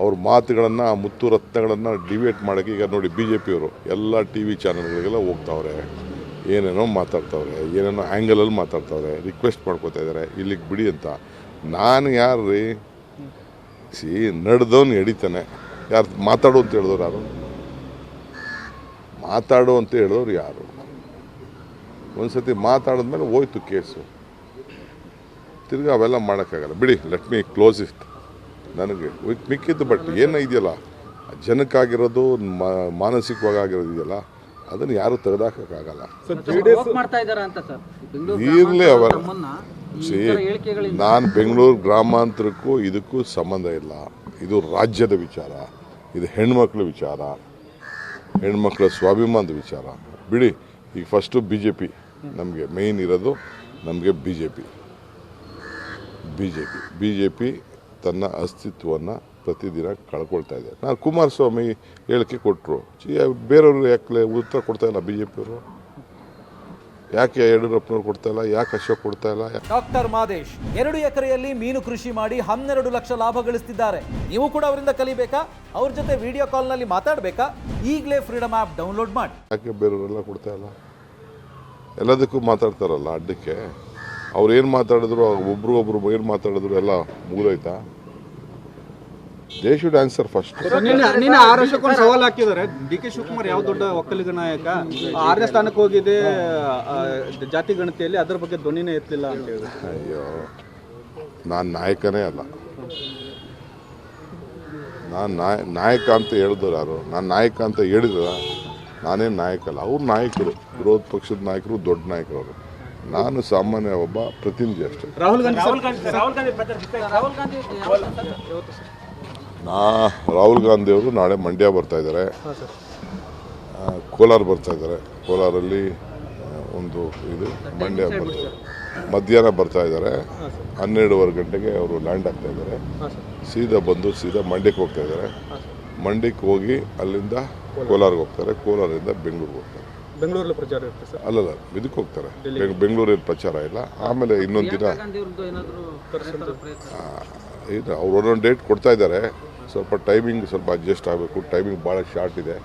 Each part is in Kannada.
ಅವ್ರ ಮಾತುಗಳನ್ನು, ಮುತ್ತು ರತ್ನಗಳನ್ನು ಡಿಬೇಟ್ ಮಾಡೋಕ್ಕೆ ಈಗ ನೋಡಿ ಬಿ ಜೆ ಪಿಯವರು ಎಲ್ಲ ಟಿ ವಿ ಚಾನಲ್ಗಳಿಗೆಲ್ಲ ಹೋಗ್ತಾವ್ರೆ. ಏನೇನೋ ಮಾತಾಡ್ತಾವ್ರೆ, ಏನೇನೋ ಆ್ಯಂಗಲಲ್ಲಿ ಮಾತಾಡ್ತಾವ್ರೆ ರಿಕ್ವೆಸ್ಟ್ ಮಾಡ್ಕೋತಾ ಇದ್ದಾರೆ ಇಲ್ಲಿಗೆ ಬಿಡಿ ಅಂತ. ನಾನು ಯಾರು ರೀ ಸಿ ನಡೆದವನು ಎಡಿತಾನೆ. ಯಾರು ಮಾತಾಡು ಅಂತ ಹೇಳಿದವ್ರು ಯಾರು? ಮಾತಾಡು ಅಂತ ಹೇಳಿದವ್ರು ಯಾರು? ಒಂದ್ಸತಿ ಮಾತಾಡಿದ್ಮೇಲೆ ಹೋಯ್ತು ಕೇಸು. ತಿರ್ಗಿ ಅವೆಲ್ಲ ಮಾಡೋಕ್ಕಾಗಲ್ಲ. ಬಿಡಿ ಲೆಟ್ ಮೀ ಕ್ಲೋಸ್ ಇಟ್ ನನಗೆ ಮಿಕ್ಕಿದ್ದು ಬಟ್ ಏನು ಇದೆಯಲ್ಲ? ಜನಕ್ಕಾಗಿರೋದು ಮಾ- ಮಾನಸಿಕವಾಗಿ ಆಗಿರೋದು ಇದೆಯಲ್ಲ ಅದನ್ನು ಯಾರು ತೆಗೆದಾಕಾಗಲ್ಲ ಇರಲಿ ಮಾಡ್ತಾ ಇದಾರ ಅಂತ ಸರ್? ಬೆಂಗಳೂರು ಅವರ. ನಾನು ಬೆಂಗಳೂರು ಗ್ರಾಮಾಂತರಕ್ಕೂ ಇದಕ್ಕೂ ಸಂಬಂಧ ಇಲ್ಲ. ಇದು ರಾಜ್ಯದ ವಿಚಾರ ಇದು ಹೆಣ್ಮಕ್ಳ ವಿಚಾರ ಹೆಣ್ಮಕ್ಳ ಸ್ವಾಭಿಮಾನದ ವಿಚಾರ. ಬಿಡಿ ಈಗ ಫಸ್ಟು ಬಿ ಜೆ ಪಿ ನಮಗೆ ಮೇಯ್ನ್ ಇರೋದು ನಮಗೆ B J P B J P B J P ತನ್ನ ಅಸ್ತಿತ್ವವನ್ನು ಪ್ರತಿದಿನ ಕಳ್ಕೊಳ್ತಾ ಇದೆ. ನಾನು ಕುಮಾರಸ್ವಾಮಿ ಹೇಳಿಕೆ ಕೊಟ್ಟರು ಬೇರೆಯವರು ಯಾಕೆ ಉತ್ತರ ಕೊಡ್ತಾ ಇಲ್ಲ ಬಿ ಜೆ ಪಿಯವರು ಯಾಕೆ ಯಡಿಯೂರಪ್ಪನವ್ರು ಕೊಡ್ತಾ ಇಲ್ಲ? ಯಾಕೆ ಅಶೋಕ್ ಕೊಡ್ತಾ ಇಲ್ಲ? ಡಾಕ್ಟರ್ ಮಾದೇಶ್ ಎರಡು ಎಕರೆಯಲ್ಲಿ ಮೀನು ಕೃಷಿ ಮಾಡಿ ಹನ್ನೆರಡು ಲಕ್ಷ ಲಾಭ ಗಳಿಸ್ತಿದ್ದಾರೆ. ನೀವು ಕೂಡ ಅವರಿಂದ ಕಲಿಬೇಕಾ? ಅವ್ರ ಜೊತೆ ವಿಡಿಯೋ ಕಾಲ್ನಲ್ಲಿ ಮಾತಾಡಬೇಕಾ? ಈಗಲೇ ಫ್ರೀಡಮ್ ಆ್ಯಪ್ ಡೌನ್ಲೋಡ್ ಮಾಡಿ. ಯಾಕೆ ಬೇರೆಯವರೆಲ್ಲ ಕೊಡ್ತಾ ಇಲ್ಲ? ಎಲ್ಲದಕ್ಕೂ ಮಾತಾಡ್ತಾರಲ್ಲ ಅಡ್ಡಕ್ಕೆ. ಅವ್ರು ಏನು ಮಾತಾಡಿದ್ರು ಒಬ್ರಿಗೊಬ್ರು ಏನು ಮಾತಾಡಿದ್ರು ಎಲ್ಲ ಮುಗಿದೋಯ್ತಾ? ದೇ ಶುಡ್ ಆನ್ಸರ್ ಫಸ್ಟ್ ನಿನ್ನ ಆರ್ ವರ್ಷಕ್ಕೊಂದು ಸವಾಲ್ ಹಾಕಿದ್ದಾರೆ. ಡಿ ಕೆ ಶಿವಕುಮಾರ್ ಯಾವ ದೊಡ್ಡ ಒಕ್ಕಲಿಗ ನಾಯಕ? ಆರನೇ ಸ್ಥಾನಕ್ಕೆ ಹೋಗಿದೆ ಜಾತಿ ಗಣತಿಯಲ್ಲಿ ಅದರ ಬಗ್ಗೆ ಧ್ವನಿನೇ ಎತ್ತಲಿಲ್ಲ ಅಂತ ಅಯ್ಯೋ ನಾನು ನಾಯಕನೇ ಅಲ್ಲ. ನಾನು ನಾಯ ನಾಯಕ ಅಂತ ಹೇಳಿದ್ರು ಯಾರು? ನಾನು ನಾಯಕ ಅಂತ ಹೇಳಿದ್ರ ನಾನೇನು ನಾಯಕ ಅಲ್ಲ ಅವ್ರು ನಾಯಕರು. ವಿರೋಧ ಪಕ್ಷದ ನಾಯಕರು ದೊಡ್ಡ ನಾಯಕರು ಅವರು. ನಾನು ಸಾಮಾನ್ಯ ಒಬ್ಬ ಪ್ರತಿನಿಧಿ ಅಷ್ಟೇ. ರಾಹುಲ್ ಗಾಂಧಿ ರಾಹುಲ್ ಗಾಂಧಿ ಯಾವತ್ತು ಸರ್? ನಾ ರಾಹುಲ್ ಗಾಂಧಿ ಅವರು ನಾಳೆ ಮಂಡ್ಯ ಬರ್ತಾ ಇದ್ದಾರೆ. ಕೋಲಾರ ಬರ್ತಾ ಇದ್ದಾರೆ. ಕೋಲಾರಲ್ಲಿ ಒಂದು ಇದು ಮಂಡ್ಯ ಬರ್ತಾ ಇದ್ದಾರೆ ಮಧ್ಯಾಹ್ನ ಬರ್ತಾ ಇದ್ದಾರೆ. ಹನ್ನೆರಡುವರೆ ಗಂಟೆಗೆ ಅವರು ಲ್ಯಾಂಡ್ ಆಗ್ತಾ ಇದ್ದಾರೆ. ಸೀದಾ ಬಂದು ಸೀದಾ ಮಂಡ್ಯಕ್ಕೆ ಹೋಗ್ತಾ ಇದ್ದಾರೆ. ಮಂಡ್ಯಕ್ಕೆ ಹೋಗಿ ಅಲ್ಲಿಂದ ಕೋಲಾರ್ಗೆ ಹೋಗ್ತಾರೆ. ಕೋಲಾರದಿಂದ ಬೆಂಗಳೂರಿಗೆ ಹೋಗ್ತಾರೆ. ಬೆಂಗಳೂರಲ್ಲಿ ಪ್ರಚಾರ ಇರುತ್ತೆ ಸರ್? ಅಲ್ಲಲ್ಲ ಇದಕ್ಕೆ ಹೋಗ್ತಾರೆ. ಬೆಂಗ್- ಬೆಂಗಳೂರಲ್ಲಿ ಪ್ರಚಾರ ಇಲ್ಲ. ಆಮೇಲೆ ಇನ್ನೊಂದು ದಿನ ಇದು ಅವ್ರು ಒಂದೊಂದು ಡೇಟ್ ಕೊಡ್ತಾ ಇದ್ದಾರೆ. ಸ್ವಲ್ಪ ಟೈಮಿಂಗ್ ಸ್ವಲ್ಪ ಅಡ್ಜಸ್ಟ್ ಆಗಬೇಕು. ಟೈಮಿಂಗ್ ಭಾಳ ಶಾರ್ಟ್ ಇದೆ.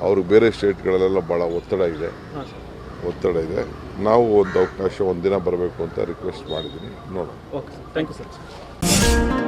ಅವ್ರಿಗೆ ಬೇರೆ ಸ್ಟೇಟ್ಗಳಲ್ಲೆಲ್ಲ ಭಾಳ ಒತ್ತಡ ಇದೆ. ಒತ್ತಡ ಇದೆ. ನಾವು ಒಂದು ಅವಕಾಶ ಒಂದು ದಿನ ಬರಬೇಕು ಅಂತ ರಿಕ್ವೆಸ್ಟ್ ಮಾಡಿದ್ದೀನಿ ನೋಡೋಣ. Okay thank you sir